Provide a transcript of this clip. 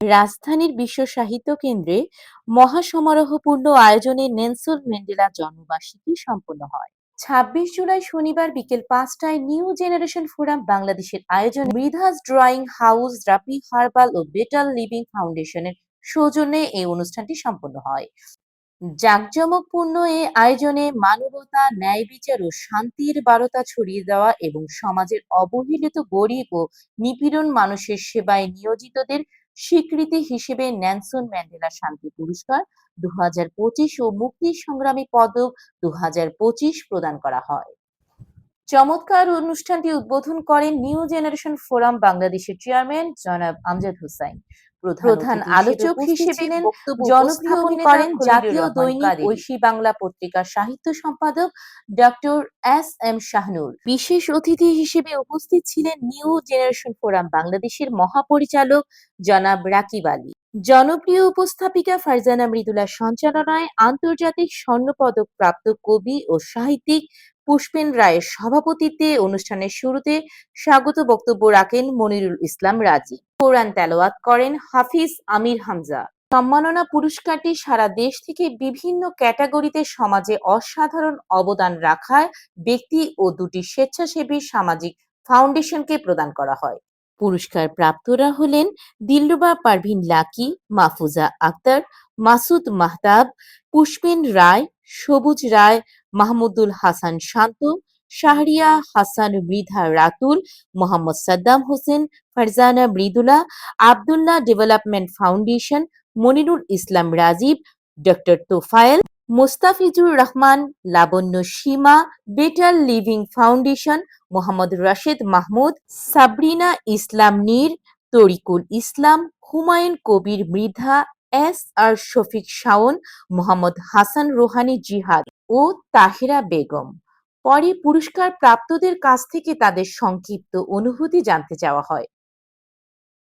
রাজধানীর বিশ্ব সাহিত্য কেন্দ্রে মহাসমারোহপূর্ণ আয়োজনে নেলসন ম্যান্ডেলা জন্মবার্ষিকী সম্পন্ন হয়। ছাব্বিশ জুলাই শনিবার বিকেল পাঁচটায় নিউ জেনারেশন ফোরাম বাংলাদেশের আয়োজন মৃধাস ড্রয়িং হাউস, রাপি হার্বাল ও বেটার লিভিং ফাউন্ডেশনের সৌজন্যে এই অনুষ্ঠানটি সম্পন্ন হয়। জাঁকজমকপূর্ণ এই আয়োজনে মানবতা ন্যায় বিচার ও শান্তির বারতা ছড়িয়ে দেওয়া এবং সমাজের অবহেলিত গরিব ও নিপীড়ন মানুষের সেবায় নিয়োজিতদের স্বীকৃতি হিসেবে ন্যানসন ম্যান্ডেলা শান্তি পুরস্কার দু হাজার পঁচিশ ও মুক্তি সংগ্রামী পদক দু হাজার পঁচিশ প্রদান করা হয়। চমৎকার অনুষ্ঠানটি উদ্বোধন করেন নিউ জেনারেশন ফোরাম বাংলাদেশের চেয়ারম্যান জনাব আমজাদ হোসাইন। প্রধান আলোচক হিসেবে জনপ্রিয় করেন জাতীয় দৈনিক ঐশী বাংলা পত্রিকার সাহিত্য সম্পাদক ডক্টর এস এম শাহনুর। বিশেষ অতিথি হিসেবে উপস্থিত ছিলেন নিউ জেনারেশন ফোরাম বাংলাদেশের মহাপরিচালক জনাব রাকিব আলী। জনপ্রিয় উপস্থাপিকা ফারজানা মৃদুলার সঞ্চালনায় আন্তর্জাতিক স্বর্ণপদক প্রাপ্ত কবি ও সাহিত্যিক পুষ্পেন রায়ের সভাপতিত্বে অনুষ্ঠানের শুরুতে স্বাগত বক্তব্য রাখেন মনিরুল ইসলাম রাজি। কোরআন তেলাওয়াত করেন হাফিজ আমির হামজা। সম্মাননা পুরস্কারটি সারা দেশ থেকে বিভিন্ন ক্যাটাগরিতে সমাজে অসাধারণ অবদান রাখায় ব্যক্তি ও দুটি স্বেচ্ছাসেবী সামাজিক ফাউন্ডেশনকে প্রদান করা হয়। পুরস্কার প্রাপ্তরা হলেন Dilruba Parvin Lucky, Mahfuza Akter, Masud Mahtab, Pushpen Roy, Sabuj Roy, Mahmudul Hasan Shanto, Shahriya Hasan Mridha Ratul, Mohammad Saddam Hossain, Farzana Mridula, Abdullah development foundation, Monirul Islam Rajib, doctor Tofayel Mostafizur Rahman, Labonno Sima, better living foundation, Mohammad Rashed Mahmud, Sabrina Islam Nir, Tarikul Islam, Humayun Kabir Mridha, S R Shafiq Shaon, Mohammad Hasan Rohani Jihad ও তাহেরা বেগম। পরে পুরস্কার প্রাপ্তদের কাছ থেকে তাদের সংক্ষিপ্ত অনুভূতি জানতে চাওয়া হয়।